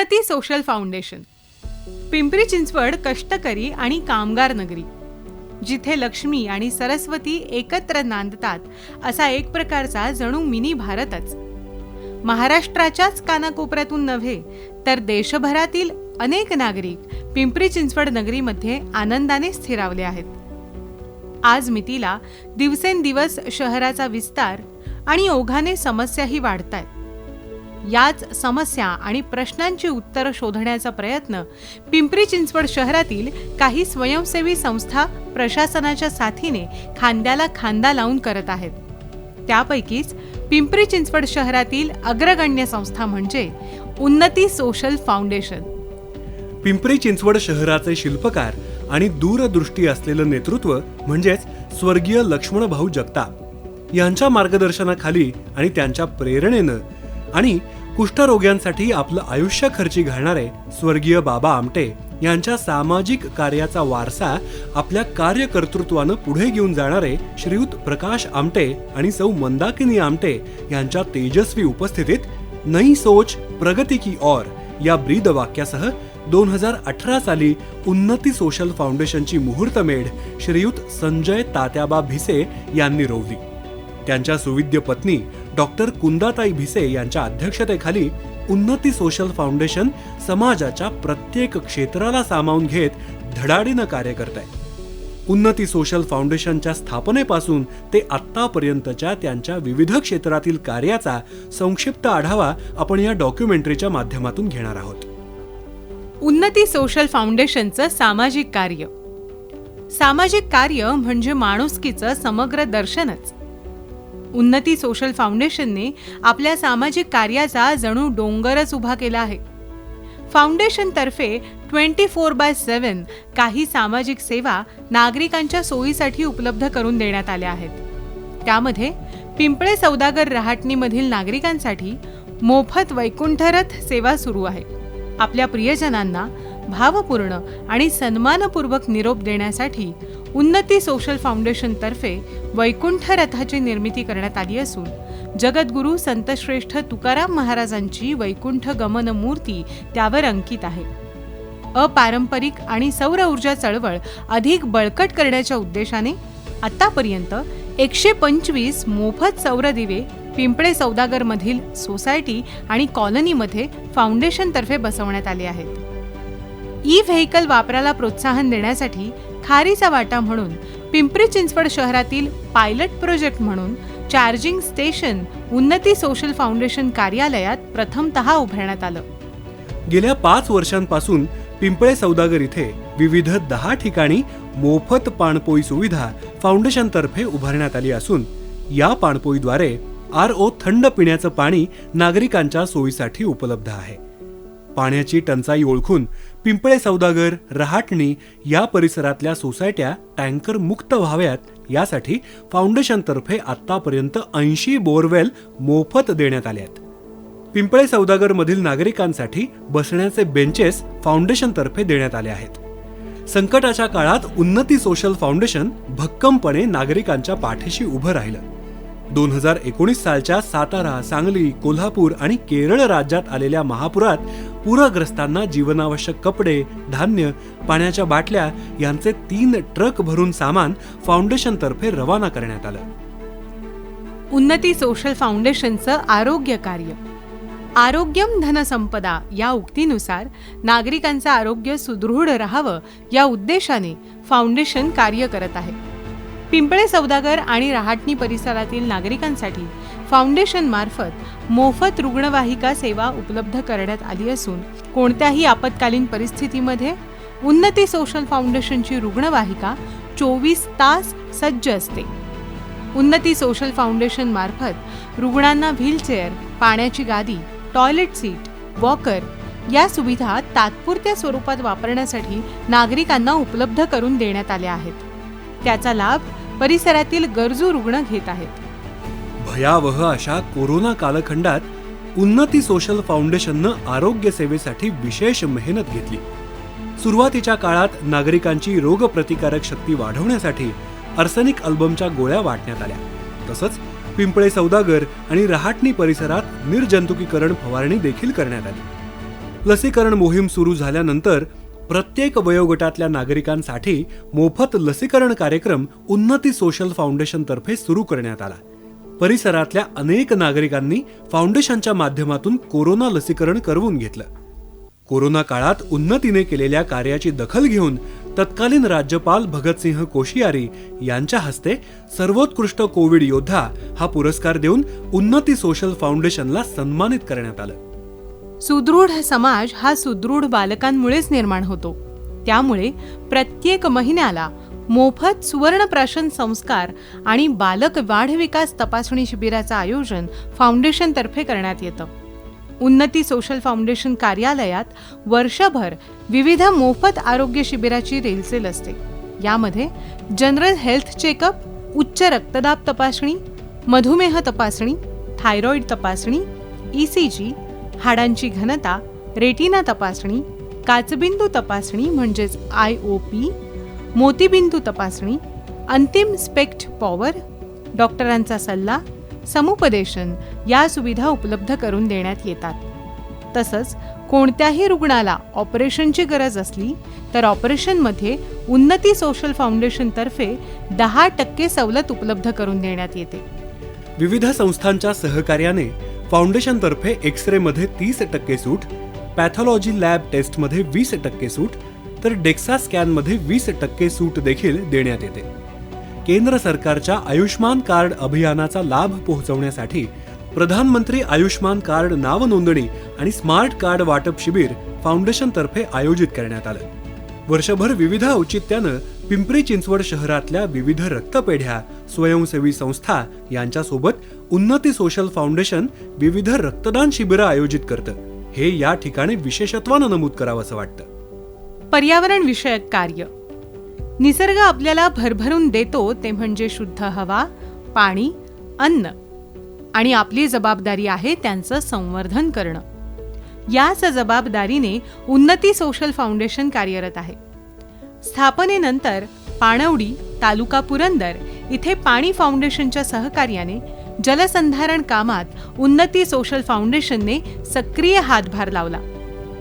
उन्नती social foundation. Pimpri Chinchwad कष्टकरी आणि कामगार नगरी. जिथे लक्ष्मी आणि सरस्वती एकत्र नांदतात असा एक प्रकारचा जणू मिनी भारतच. महाराष्ट्राच्याच कानाकोपऱ्यातून नव्हे तर देशभरातील अनेक नागरिक पिंपरी चिंचवड नगरीमध्ये आनंदाने स्थिरावले आहेत. आज मितीला दिवसेंदिवस शहराचा विस्तार आणि ओघाने समस्याही वाढत आहेत याच समस्या आणि प्रश्नांची उत्तरं शोधण्याचा प्रयत्न पिंपरी चिंचवड शहरातील काही स्वयंसेवी संस्था प्रशासनाच्या साथीने खांद्याला खांदा लावून करत आहेत. त्यापैकीच पिंपरी चिंचवड शहरातील अग्रगण्य संस्था म्हणजे उन्नती सोशल फाउंडेशन. पिंपरी चिंचवड शहराचे शिल्पकार आणि दूरदृष्टी असलेलं नेतृत्व म्हणजेच स्वर्गीय लक्ष्मणभाऊ जगताप. यांच्या मार्गदर्शनाखाली आणि त्यांच्या प्रेरणेनं आणि कुष्ठरोग्यांसाठी आपलं आयुष्य खर्ची घालणारे स्वर्गीय बाबा आमटे यांच्या सामाजिक कार्याचा वारसा आपल्या कार्यकर्तृत्वानं पुढे घेऊन जाणारे श्रीयुत प्रकाश आमटे आणि सौ मंदाकिनी आमटे यांच्या तेजस्वी उपस्थितीत नई सोच प्रगती की ओर या ब्रीद वाक्यासह दोन हजार अठरा साली उन्नती सोशल फाउंडेशनची मुहूर्तमेढ श्रीयुत संजय तात्याबा भिसे यांनी रोवली. त्यांच्या सुविद्य पत्नी डॉक्टर कुंदाताई भिसे यांच्या अध्यक्षतेखाली उन्नती सोशल फाउंडेशन समाजाच्या प्रत्येक क्षेत्राला सामावून घेत धडाडीनं कार्य करत आहे उन्नती सोशल फाउंडेशनच्या स्थापनेपासून ते आत्तापर्यंतच्या त्यांच्या विविध क्षेत्रातील कार्याचा संक्षिप्त आढावा आपण या डॉक्युमेंटरीच्या माध्यमातून घेणार आहोत. उन्नती सोशल फाउंडेशनचं सामाजिक कार्य. सामाजिक कार्य म्हणजे माणुसकीचं समग्र दर्शनच. उन्नती सोशल फाउंडेशनने आपल्या सामाजिक कार्याचा जणू डोंगरच उभा केला आहे. फाउंडेशनतर्फे ट्वेंटी फोर बाय सेवन काही सामाजिक सेवा नागरिकांच्या सोयीसाठी उपलब्ध करून देण्यात आल्या आहेत. त्यामध्ये पिंपळे सौदागर रहाटणीमधील नागरिकांसाठी मोफत वैकुंठरथ सेवा सुरू आहे. आपल्या प्रियजनांना भावपूर्ण आणि सन्मानपूर्वक निरोप देण्यासाठी उन्नती सोशल फाउंडेशनतर्फे वैकुंठ रथाची निर्मिती करण्यात आली असून जगद्गुरू संतश्रेष्ठ तुकाराम महाराजांची वैकुंठ गमन मूर्ती त्यावर अंकित आहे. अपारंपरिक आणि सौर ऊर्जा चळवळ अधिक बळकट करण्याच्या उद्देशाने आतापर्यंत एकशे पंचवीस मोफत सौर दिवे पिंपळे सौदागरमधील सोसायटी आणि कॉलनीमध्ये फाउंडेशनतर्फे बसवण्यात आले आहेत. ई व्हेकल वापराला प्रोत्साहन देण्यासाठी खारीचा वाटा म्हणून पिंपरी चिंचवड शहरातील पायलट प्रोजेक्ट म्हणून charging station Unnati social foundation कार्यालयात प्रथमतः उभारण्यात आलं. गेल्या पाच वर्षांपासून पिंपळे सौदागर इथे विविध दहा ठिकाणी मोफत पाणपोई सुविधा फाउंडेशनतर्फे उभारण्यात आली असून या पाणपोईद्वारे आर ओ थंड पिण्याचं पाणी नागरिकांच्या सोयीसाठी उपलब्ध आहे. पाण्याची टंचाई ओळखून पिंपळे सौदागर रहाटणी या परिसरातल्या सोसायट्या टँकर मुक्त व्हाव्यात यासाठी फाउंडेशनतर्फे आतापर्यंत ऐंशी बोरवेल मोफत देण्यात आल्या आहेत पिंपळे सौदागर मधील नागरिकांसाठी बसण्याचे बेंचेस फाउंडेशनतर्फे देण्यात आले आहेत. संकटाच्या काळात उन्नती सोशल फाउंडेशन भक्कमपणे नागरिकांच्या पाठीशी उभं राहिलं. दोन हजार एकोणीस सालच्या सातारा सांगली कोल्हापूर आणि केरळ राज्यात आलेल्या महापुरात पूरग्रस्तांना जीवनावश्यक कपडे धान्य पाण्याच्या बाटल्या यांचे तीन ट्रक भरून सामान फाउंडेशनतर्फे रवाना करण्यात आलं. उन्नती सोशल फाउंडेशनचं आरोग्य कार्य. आरोग्यम धनसंपदा या उक्तीनुसार नागरिकांचं आरोग्य सुदृढ राहावं या उद्देशाने फाउंडेशन कार्य करत आहे. पिंपळे सौदागर आणि रहाटणी परिसरातील नागरिकांसाठी फाउंडेशनमार्फत मोफत रुग्णवाहिका सेवा उपलब्ध करण्यात आली असून कोणत्याही आपत्कालीन परिस्थितीमध्ये उन्नती सोशल फाउंडेशनची रुग्णवाहिका चोवीस तास सज्ज असते. उन्नती सोशल फाउंडेशन मार्फत रुग्णांना व्हीलचेअर पाण्याची गादी टॉयलेट सीट वॉकर या सुविधा तात्पुरत्या स्वरूपात वापरण्यासाठी नागरिकांना उपलब्ध करून देण्यात आल्या आहेत. त्याचा लाभ परिसरातील गरजू रुग्ण घेत आहेत. भयावह अशा कोरोना कालखंडात उन्नती सोशल फाउंडेशननं आरोग्य सेवेसाठी विशेष मेहनत घेतली. सुरुवातीच्या काळात नागरिकांची रोगप्रतिकारक शक्ती वाढवण्यासाठी अर्सनिक अल्बमच्या गोळ्या वाटण्यात आल्या. तसंच पिंपळे सौदागर आणि रहाटणी परिसरात निर्जंतुकीकरण फवारणी देखील करण्यात आली. लसीकरण मोहीम सुरू झाल्यानंतर प्रत्येक वयोगटातल्या नागरिकांसाठी मोफत लसीकरण कार्यक्रम उन्नती सोशल फाउंडेशनतर्फे सुरू करण्यात आला. परिसरातल्या अनेक नागरिकांनी फाउंडेशनच्या माध्यमातून कोरोना लसीकरण करवून घेतलं. कोरोना काळात उन्नतीने केलेल्या कार्याची दखल घेऊन तत्कालीन राज्यपाल भगतसिंह कोश्यारी यांच्या हस्ते सर्वोत्कृष्ट कोविड योद्धा हा पुरस्कार देऊन उन्नती सोशल फाउंडेशनला सन्मानित करण्यात आलं. सुदृढ समाज हा सुदृढ बालकांमुळेच निर्माण होतो. त्यामुळे प्रत्येक महिन्याला मोफत सुवर्ण प्राशन संस्कार आणि बालक वाढ विकास तपासणी शिबिराचं आयोजन फाउंडेशनतर्फे करण्यात येतं. उन्नती सोशल फाउंडेशन कार्यालयात वर्षभर विविध मोफत आरोग्य शिबिराची रेलसेल असते. यामध्ये जनरल हेल्थ चेकअप उच्च रक्तदाब तपासणी मधुमेह तपासणी थायरॉईड तपासणी ई सी जी हाडांची घनता रेटिना तपासणी काचबिंदू तपासणी म्हणजेच आय ओ पी मोतीबिंदू तपासणी अंतिम स्पेक्ट पॉवर डॉक्टरांचा सल्ला समुपदेशन या सुविधा उपलब्ध करून देण्यात येतात. तसंच कोणत्याही रुग्णाला ऑपरेशनची गरज असली तर ऑपरेशनमध्ये उन्नती सोशल फाउंडेशनतर्फे दहा टक्के सवलत उपलब्ध करून देण्यात येते. विविध संस्थांच्या सहकार्याने फाउंडेशनतर्फे एक्स रेमध्ये तीस टक्के सूट पॅथॉलॉजी लॅब टेस्टमध्ये वीस टक्के सूट तर डेक्सा स्कॅनमध्ये वीस टक्के सूट देखील देण्यात येते. केंद्र सरकारच्या आयुष्मान कार्ड अभियानाचा लाभ पोहोचवण्यासाठी प्रधानमंत्री आयुष्मान कार्ड नाव नोंदणी आणि स्मार्ट कार्ड वाटप शिबिर फाउंडेशनतर्फे आयोजित करण्यात आलं. वर्षभर विविध औचित्यानं पिंपरी चिंचवड शहरातल्या विविध रक्तपेढ्या स्वयंसेवी संस्था यांच्यासोबत उन्नती सोशल फाउंडेशन विविध रक्तदान शिबिरं आयोजित करतं. हे या ठिकाणी विशेषत्वानं नमूद करावंसं वाटतं. पर्यावरण विषयक कार्य. निसर्ग आपल्याला भरभरून देतो ते म्हणजे शुद्ध हवा पाणी अन्न. आणि आपली जबाबदारी आहे त्यांचं संवर्धन करणं. याच जबाबदारीने उन्नती सोशल फाउंडेशन कार्यरत आहे. स्थापनेनंतर पाणवडी तालुका पुरंदर इथे पाणी फाउंडेशनच्या सहकार्याने जलसंधारण कामात उन्नती सोशल फाउंडेशनने सक्रिय हातभार लावला.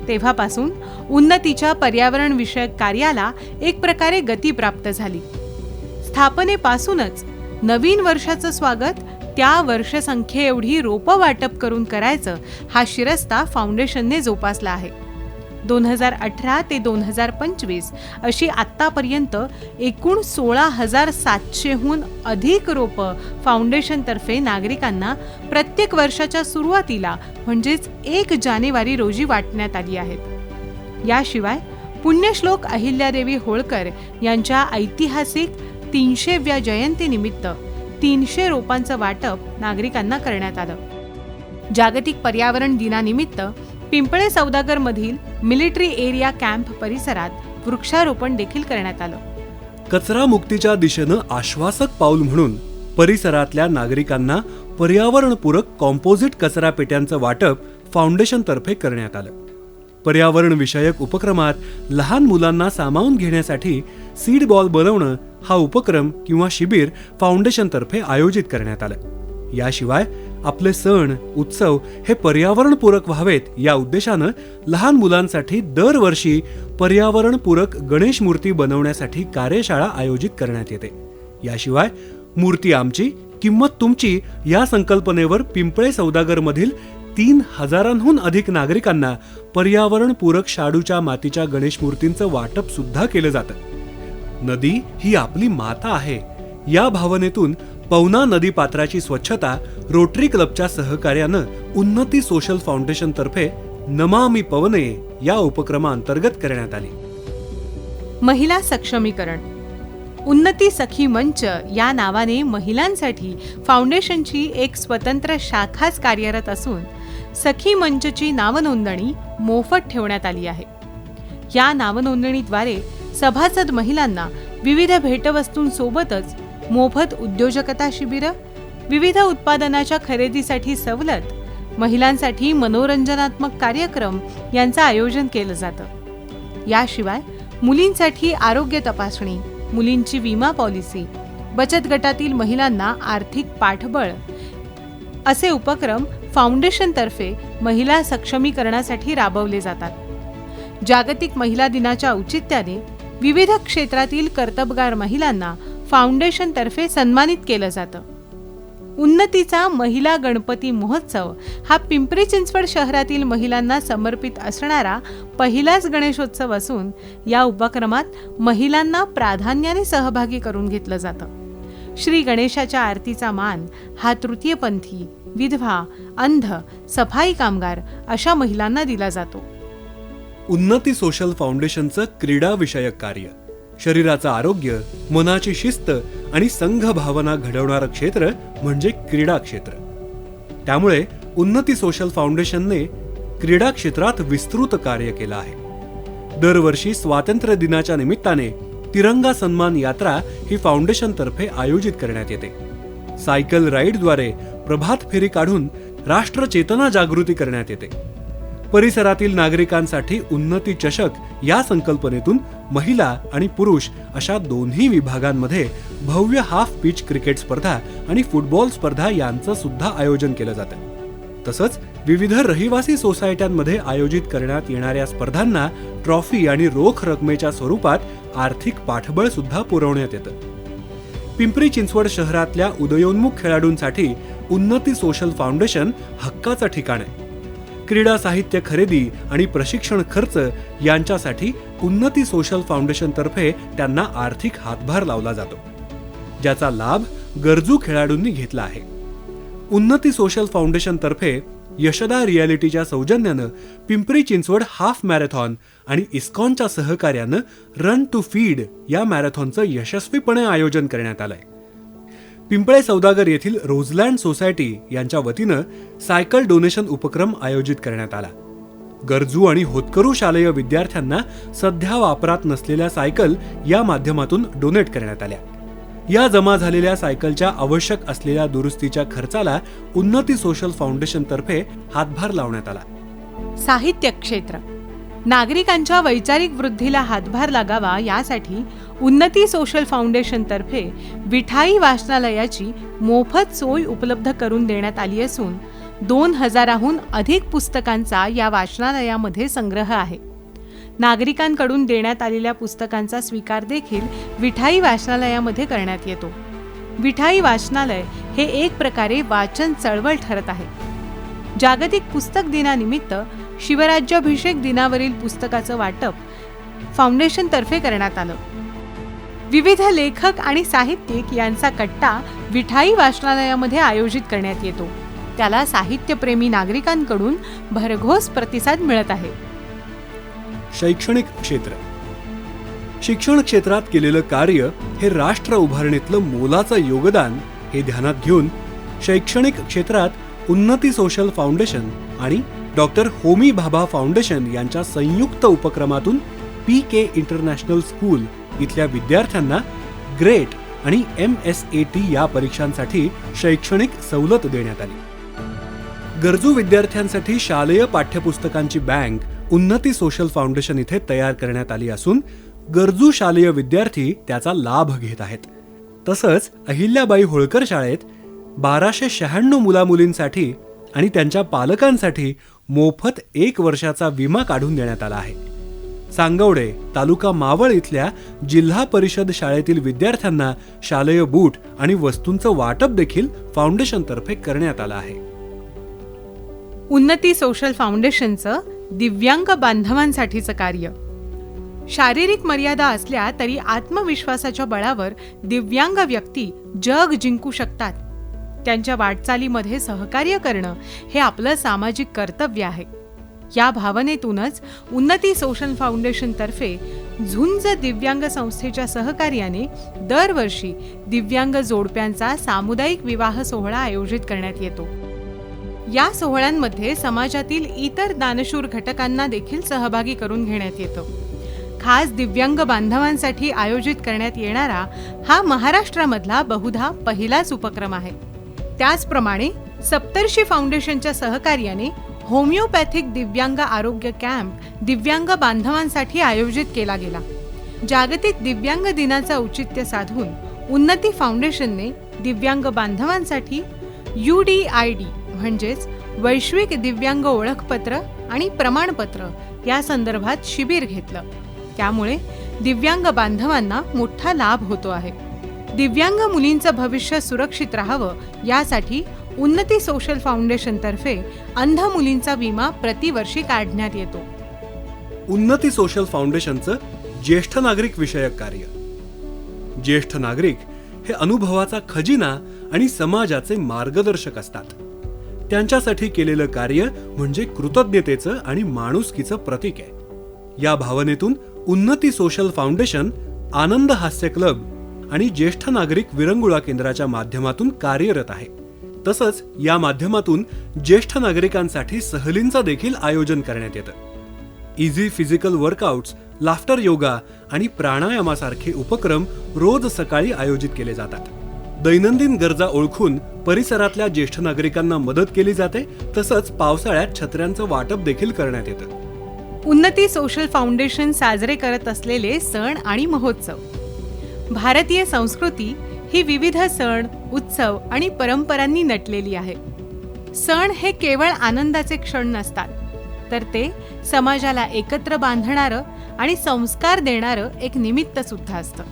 तेव्हापासून उन्नतीच्या पर्यावरणविषयक कार्याला एक प्रकारे गती प्राप्त झाली. स्थापनेपासूनच नवीन वर्षाचं स्वागत त्या वर्षसंख्ये एवढी रोपं वाटप करून करायचं हा शिरस्ता फाउंडेशनने जोपासला आहे. दोन हजार अठरा ते दोन हजार पंचवीस अशी आत्तापर्यंत एकूण सोळा हजार सातशेहून अधिक रोपं फाउंडेशनतर्फे नागरिकांना प्रत्येक वर्षाच्या सुरुवातीला म्हणजेच एक जानेवारी रोजी वाटण्यात आली आहेत. याशिवाय पुण्यश्लोक अहिल्यादेवी होळकर यांच्या ऐतिहासिक तीनशेव्या जयंतीनिमित्त तीनशे रोपांचं वाटप नागरिकांना करण्यात आलं. जागतिक पर्यावरण दिनानिमित्त पिंपळे सौदागर मधील मिलिटरी एरिया कॅम्प परिसरात वृक्षारोपण देखील करण्यात आलं. कचरा मुक्तीच्या दिशेनं आश्वासक पाऊल म्हणून परिसरातल्या नागरिकांना पर्यावरणपूरक कॉम्पोजिट कचरा पेट्यांचं वाटप फाउंडेशनतर्फे करण्यात आलं. पर्यावरण विषयक उपक्रमात लहान मुलांना सामावून घेण्यासाठी सीड बॉल बनवणं हा उपक्रम किंवा शिबिर फाउंडेशनतर्फे आयोजित करण्यात आलं. याशिवाय आपले सण उत्सव हे पर्यावरणपूरक व्हावेत या उद्देशानं लहान मुलांसाठी दरवर्षी पर्यावरणपूरक गणेश मूर्ती बनवण्यासाठी कार्यशाळा आयोजित करण्यात येते. याशिवाय मूर्ती आमची किंमत तुमची या संकल्पनेवर पिंपळे सौदागरमधील तीन हजारांहून अधिक नागरिकांना पर्यावरणपूरक शाडूच्या मातीच्या गणेश मूर्तींचं वाटप सुद्धा केलं जातं. नदी ही आपली माता आहे. या भावनेतून पवना नदी पात्राची स्वच्छता रोटरी क्लबच्या सहकार्यानं उन्नती सोशल फाउंडेशन तर्फे नमामि पवने या उपक्रमाअंतर्गत करण्यात आली. महिला सक्षमीकरण. उन्नती सखी मंच या नावाने महिलांसाठी फाउंडेशनची एक स्वतंत्र शाखाच कार्यरत असून सखी मंचची नावनोंदणी मोफत ठेवण्यात आली आहे. या नावनोंदणीद्वारे सभासद महिलांना विविध भेटवस्तूंसोबतच मोफत उद्योजकता शिबिरं विविध उत्पादनाच्या खरेदीसाठी सवलत महिलांसाठी मनोरंजनात्मक कार्यक्रम यांचं आयोजन केलं जातं. याशिवाय मुलींसाठी आरोग्य तपासणी मुलींची विमा पॉलिसी बचत गटातील महिलांना आर्थिक पाठबळ असे उपक्रम फाउंडेशनतर्फे महिला सक्षमीकरणासाठी राबवले जातात. जागतिक महिला दिनाच्या औचित्याने विविध क्षेत्रातील कर्तबगार महिलांना फाउंडेशनतर्फे सन्मानित केलं जातं. उन्नतीचा महिला गणपती महोत्सव हा पिंपरी चिंचवड शहरातील महिलांना समर्पित असणारा पहिलाच गणेशोत्सव असून या उपक्रमात महिलांना प्राधान्याने सहभागी करून घेतलं जातं. श्री गणेशाच्या आरतीचा मान हा तृतीयपंथी विधवा अंध सफाई कामगार अशा महिलांना दिला जातो. उन्नती सोशल फाउंडेशनचं क्रीडा विषयक कार्य. शरीराचं आरोग्य मनाची शिस्त आणि संघ भावना घडवणारं क्षेत्र म्हणजे क्रीडा क्षेत्र. त्यामुळे उन्नती सोशल फाउंडेशनने क्रीडा क्षेत्रात विस्तृत कार्य केलं आहे. दरवर्षी स्वातंत्र्य दिनाच्या निमित्ताने तिरंगा सन्मान यात्रा ही फाउंडेशनतर्फे आयोजित करण्यात येते. सायकल राईडद्वारे प्रभात फेरी काढून राष्ट्र चेतना जागृती करण्यात येते. परिसरातील नागरिकांसाठी उन्नती चषक या संकल्पनेतून महिला आणि पुरुष अशा दोन्ही विभागांमध्ये भव्य हाफ पिच क्रिकेट स्पर्धा आणि फुटबॉल स्पर्धा यांचं सुद्धा आयोजन केलं जातं. तसंच विविध रहिवासी सोसायट्यांमध्ये आयोजित करण्यात येणाऱ्या स्पर्धांना ट्रॉफी आणि रोख रकमेच्या स्वरूपात आर्थिक पाठबळ सुद्धा पुरवण्यात येतं. पिंपरी चिंचवड शहरातल्या उदयोन्मुख खेळाडूंसाठी उन्नती सोशल फाउंडेशन हक्काचं ठिकाण आहे. क्रीडा साहित्य खरेदी आणि प्रशिक्षण खर्च यांच्यासाठी उन्नती सोशल फाउंडेशनतर्फे त्यांना आर्थिक हातभार लावला जातो. ज्याचा लाभ गरजू खेळाडूंनी घेतला आहे. उन्नती सोशल फाउंडेशनतर्फे यशदा रियालिटीच्या सौजन्यानं पिंपरी चिंचवड हाफ मॅरेथॉन आणि इस्कॉनच्या सहकार्यानं रन टू फीड या मॅरेथॉनचं यशस्वीपणे आयोजन करण्यात आलंय. पिंपळे सौदागर येथील रोजलँड सोसायटी यांच्या वतीनं सायकल डोनेशन उपक्रम आयोजित करण्यात आला. गरजू आणि होतकरू शालेय विद्यार्थ्यांना सध्या वापरात नसलेल्या सायकल या माध्यमातून डोनेट करण्यात आल्या. या जमा झालेल्या सायकलच्या आवश्यक असलेल्या दुरुस्तीच्या खर्चाला उन्नती सोशल फाउंडेशनतर्फे हातभार लावण्यात आला. साहित्य क्षेत्र नागरिकांच्या वैचारिक वृद्धीला हातभार लागावा यासाठी उन्नती सोशल फाउंडेशनतर्फे विठाई वाचनालयाची मोफत सोय उपलब्ध करून देण्यात आली असून दोन हजाराहून अधिक पुस्तकांचा या वाचनालयामध्ये संग्रह आहे. नागरिकांकडून देण्यात आलेल्या पुस्तकांचा स्वीकार देखील विठाई वाचनालयामध्ये करण्यात येतो. विठाई वाचनालय हे एक प्रकारे वाचन चळवळ ठरत आहे. जागतिक पुस्तक दिनानिमित्त शिवराज्याभिषेक दिनावरील पुस्तकाचं वाटप फाउंडेशनतर्फे करण्यात आलं. विविध लेखक आणि साहित्यिक यांचा कट्टा विठाई वाचनालयामध्ये आयोजित करण्यात येतो. त्याला साहित्यप्रेमी नागरिकांकडून भरघोस प्रतिसाद मिळत आहे. शैक्षणिक क्षेत्र. शिक्षण क्षेत्रात केलेलं कार्य हे राष्ट्र उभारणीतलं मोलाचं योगदान हे ध्यानात घेऊन शैक्षणिक क्षेत्रात उन्नती सोशल फाउंडेशन आणि डॉक्टर होमी भाभा फाउंडेशन यांच्या संयुक्त उपक्रमातून पी के इंटरनॅशनल स्कूल इथल्या विद्यार्थ्यांना ग्रेट आणि एम एस ए टी या परीक्षांसाठी शैक्षणिक सवलत देण्यात आली. गरजू विद्यार्थ्यांसाठी शालेय पाठ्यपुस्तकांची बँक उन्नती सोशल फाउंडेशन इथे तयार करण्यात आली असून गरजू शालेय विद्यार्थी त्याचा लाभ घेत आहेत. तसंच अहिल्याबाई होळकर शाळेत बाराशे शहाण्णव मुलामुलींसाठी आणि त्यांच्या पालकांसाठी मोफत एक वर्षाचा विमा काढून देण्यात आला आहे. सांगवडे तालुका मावळ इथल्या जिल्हा परिषद शाळेतील विद्यार्थ्यांना शालेय बूट आणि वस्तूंचं वाटप देखील फाउंडेशनतर्फे करण्यात आलं आहे. उन्नती सोशल फाउंडेशनचं दिव्यांग बांधवांसाठीचं कार्य. शारीरिक मर्यादा असल्या तरी आत्मविश्वासाच्या बळावर दिव्यांग व्यक्ती जग जिंकू शकतात. त्यांच्या वाटचालीमध्ये सहकार्य करणं हे आपलं सामाजिक कर्तव्य आहे. या भावनेतूनच उन्नती सोशल फाउंडेशनतर्फे झुंज दिव्यांग संस्थेच्या सहकार्याने दरवर्षी दिव्यांग जोडप्यांचा सामुदायिक विवाह सोहळा आयोजित करण्यात येतो. या सोहळ्यांमध्ये समाजातील इतर दानशूर घटकांना देखील सहभागी करून घेण्यात येतं. खास दिव्यांग बांधवांसाठी आयोजित करण्यात येणारा हा महाराष्ट्रामधला बहुधा पहिलाच उपक्रम आहे. त्याचप्रमाणे सप्तर्षी फाउंडेशनच्या सहकार्याने होमिओपॅथिक दिव्यांग आरोग्य कॅम्प दिव्यांग बांधवांसाठी आयोजित केला गेला. जागतिक दिव्यांग दिनाचं औचित्य साधून उन्नती फाउंडेशनने दिव्यांग बांधवांसाठी यू डी आय डी म्हणजेच वैश्विक दिव्यांग ओळखपत्र आणि प्रमाणपत्र या संदर्भात शिबिर घेतलं. त्यामुळे दिव्यांग बांधवांना मोठा लाभ होतो आहे. दिव्यांग मुलींचं भविष्य सुरक्षित राहावं यासाठी उन्नती सोशल फाउंडेशनतर्फे अंध मुलींचा विमा प्रतिवर्षी काढण्यात येतो. उन्नती सोशल फाउंडेशनचं ज्येष्ठ नागरिक विषयक कार्य. ज्येष्ठ नागरिक हे अनुभवाचा खजिना आणि समाजाचे मार्गदर्शक असतात. त्यांच्यासाठी केलेलं कार्य म्हणजे कृतज्ञतेचं आणि माणुसकीचं प्रतीक आहे. या भावनेतून उन्नती सोशल फाउंडेशन आनंद हास्य क्लब आणि ज्येष्ठ नागरिक विरंगुळा केंद्राच्या माध्यमातून कार्यरत आहे. तसंच या माध्यमातून ज्येष्ठ नागरिकांसाठी सहलींचं देखील आयोजन करण्यात येतं. Easy physical workouts laughter yoga आणि प्राणायामासारखे उपक्रम रोज सकाळी आयोजित केले जातात. दैनंदिन गरजा ओळखून परिसरातल्या ज्येष्ठ नागरिकांना मदत केली जाते तसंच पावसाळ्यात छत्र्यांचं वाटप देखील करण्यात येतं. उन्नती सोशल फाउंडेशन साजरे करत असलेले सण आणि महोत्सव. भारतीय संस्कृती ही विविध सण उत्सव आणि परंपरांनी नटलेली आहे. सण हे केवळ आनंदाचे क्षण नसतात तर ते समाजाला एकत्र बांधणारं आणि संस्कार देणारं एक निमित्त सुद्धा असतं.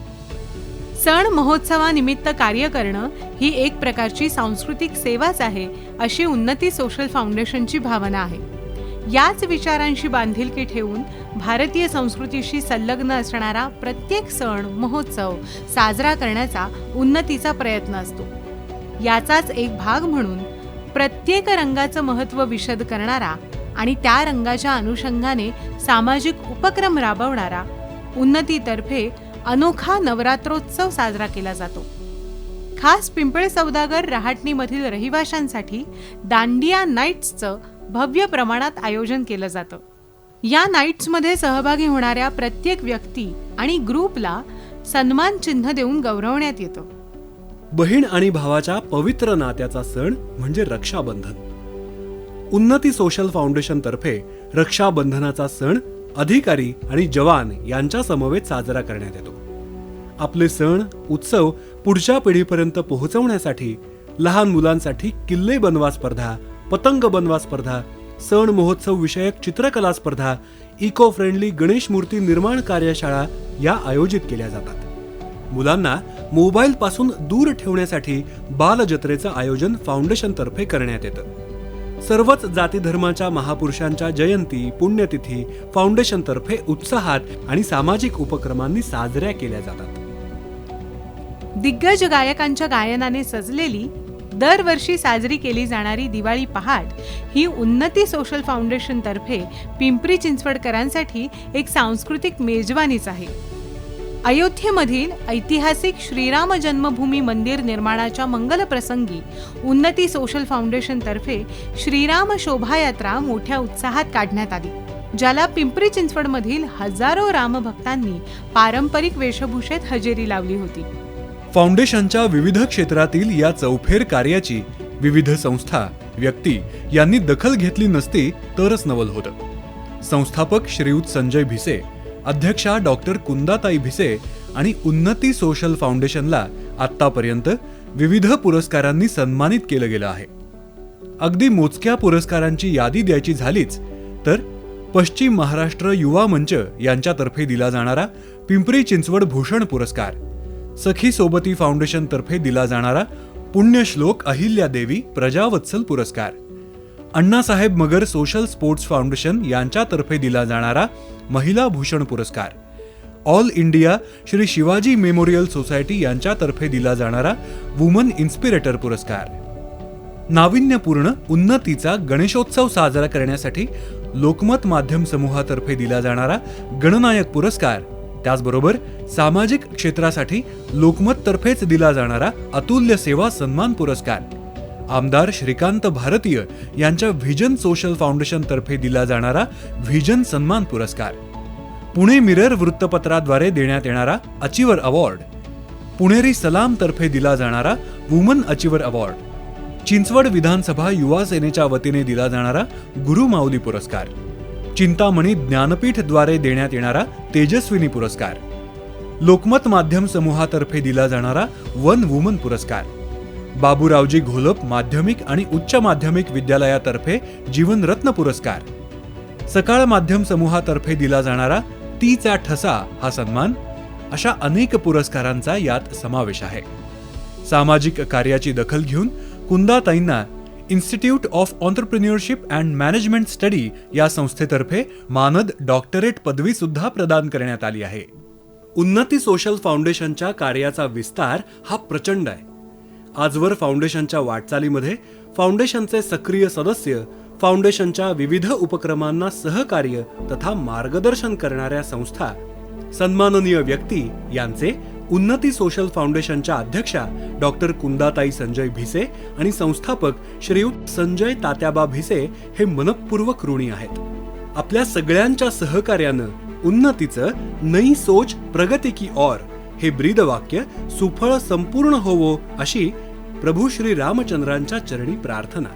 सण महोत्सवानिमित्त कार्य करणं ही एक प्रकारची सांस्कृतिक सेवाच आहे अशी उन्नती सोशल फाउंडेशनची भावना आहे. याच विचारांशी बांधिलकी ठेवून भारतीय संस्कृतीशी संलग्न असणारा प्रत्येक सण महोत्सव साजरा करण्याचा उन्नतीचा प्रयत्न असतो. याचाच एक भाग म्हणून प्रत्येक रंगाचं महत्त्व विशद करणारा आणि त्या रंगाच्या अनुषंगाने सामाजिक उपक्रम राबवणारा उन्नतीतर्फे अनोखा नवरात्रोत्सव साजरा केला जातो. खास पिंपळ सौदागर रहाटणीमधील रहिवाशांसाठी दांडिया नाईट्सचं भव्य प्रमाणात आयोजन केलं जातं. या नाईट्समध्ये सहभागी होणाऱ्या प्रत्येक व्यक्ती आणि ग्रुपला सन्मान चिन्ह देऊन गौरवण्यात येतं. बहीण आणि भावाच्या पवित्र नात्याचा सण म्हणजे रक्षाबंधन. उन्नती सोशल फाउंडेशन तर्फे रक्षाबंधनाचा सण अधिकारी आणि जवान यांच्या समवेत साजरा करण्यात येतो. आपले सण उत्सव पुढच्या पिढीपर्यंत पोहोचवण्यासाठी लहान मुलांसाठी किल्ले बनवा स्पर्धा पतंग बनवा स्पर्धा सण महोत्सव विषयक चित्रकला स्पर्धा इको फ्रेंडली गणेश मूर्ती निर्माण कार्यशाळा या आयोजित केल्या जातात. मुलांना मोबाईल पासून दूर ठेवण्यासाठी बालजत्रेचं आयोजन फाउंडेशनतर्फे करण्यात येतं. सर्वच जाती धर्माच्या महापुरुषांच्या जयंती पुण्यतिथी फाउंडेशनतर्फे उत्साहात आणि सामाजिक उपक्रमांनी साजऱ्या केल्या जातात. दिग्गज गायकांच्या गायनाने सजलेली दरवर्षी साजरी केली जाणारी दिवाळी पहाट ही उन्नती सोशल फाउंडेशनतर्फे पिंपरी चिंचवडकरांसाठी एक सांस्कृतिक मेजवानीच आहे. अयोध्येमधील ऐतिहासिक श्रीराम जन्मभूमी मंदिर निर्माणाच्या मंगलप्रसंगी उन्नती सोशल फाउंडेशनतर्फे श्रीराम शोभायात्रा मोठ्या उत्साहात काढण्यात आली ज्याला पिंपरी चिंचवडमधील हजारो रामभक्तांनी पारंपरिक वेशभूषेत हजेरी लावली होती. फाउंडेशनच्या विविध क्षेत्रातील या चौफेर कार्याची विविध संस्था व्यक्ती यांनी दखल घेतली नसती तरच नवल होतं. संस्थापक श्रीयुत संजय भिसे अध्यक्षा डॉक्टर कुंदाताई भिसे आणि उन्नती सोशल फाउंडेशनला आत्तापर्यंत विविध पुरस्कारांनी सन्मानित केलं गेलं आहे. अगदी मोजक्या पुरस्कारांची यादी द्यायची झालीच तर पश्चिम महाराष्ट्र युवा मंच यांच्यातर्फे दिला जाणारा पिंपरी चिंचवड भूषण पुरस्कार सखी सोबती फाउंडेशनतर्फे दिला जाणारा पुण्यश्लोक अहिल्या देवी प्रजावत्सल पुरस्कार. Annasaheb Magar social sports foundation यांच्यातर्फे दिला जाणारा महिला भूषण पुरस्कार. All India Shri Shivaji memorial society यांच्यातर्फे दिला जाणारा वुमन इन्स्पिरेटर पुरस्कार. नाविन्यपूर्ण उन्नतीचा गणेशोत्सव साजरा करण्यासाठी लोकमत माध्यम समूहातर्फे दिला जाणारा गणनायक पुरस्कार. त्याचबरोबर सामाजिक क्षेत्रासाठी लोकमततर्फेच दिला जाणारा अतुल्य सेवा सन्मान पुरस्कार. आमदार श्रीकांत भारतीय यांच्या व्हिजन सोशल फाउंडेशनतर्फे दिला जाणारा व्हिजन सन्मान पुरस्कार. पुणे मिरर वृत्तपत्राद्वारे देण्यात येणारा अचिवर अवॉर्ड पुणेरी सलामतर्फे दिला जाणारा वुमन अचिवर अवॉर्ड चिंचवड विधानसभा युवा सेनेच्या वतीने दिला जाणारा गुरु माऊली पुरस्कार. चिंतामणी ज्ञानपीठद्वारे देण्यात येणारा तेजस्विनी पुरस्कार. लोकमत माध्यम समूहातर्फे दिला जाणारा वन वुमन पुरस्कार. बाबूरावजी घोलप माध्यमिक आणि उच्च माध्यमिक विद्यालयातर्फे जीवनरत्न पुरस्कार. सकाळ माध्यम समूहातर्फे दिला जाणारा तीचा ठसा हा सन्मान अशा अनेक पुरस्कारांचा यात समावेश आहे. सामाजिक कार्याची दखल घेऊन कुंदाताईंना institute of entrepreneurship and management study या संस्थेतर्फे मानद डॉक्टरेट पदवी सुद्धा प्रदान करण्यात आली आहे. उन्नती सोशल फाउंडेशनच्या कार्याचा विस्तार हा प्रचंड आहे. आजवर फाउंडेशनच्या वाटचालीमध्ये फाउंडेशनचे सक्रिय सदस्य फाउंडेशनच्या विविध उपक्रमांना सहकार्य तथा मार्गदर्शन करणाऱ्या संस्था सन्माननीय व्यक्ती यांचे उन्नती सोशल फाउंडेशनच्या अध्यक्षा डॉक्टर कुंदाताई संजय भिसे आणि संस्थापक श्रीयुत संजय तात्याबा भिसे हे मनपूर्वक ऋणी आहेत. आपल्या सगळ्यांच्या सहकार्यानं उन्नतीचं नई सोच प्रगती की ओर हे ब्रीदवाक्य सुफळ संपूर्ण होवो अशी प्रभू श्री रामचंद्रांच्या चरणी प्रार्थना.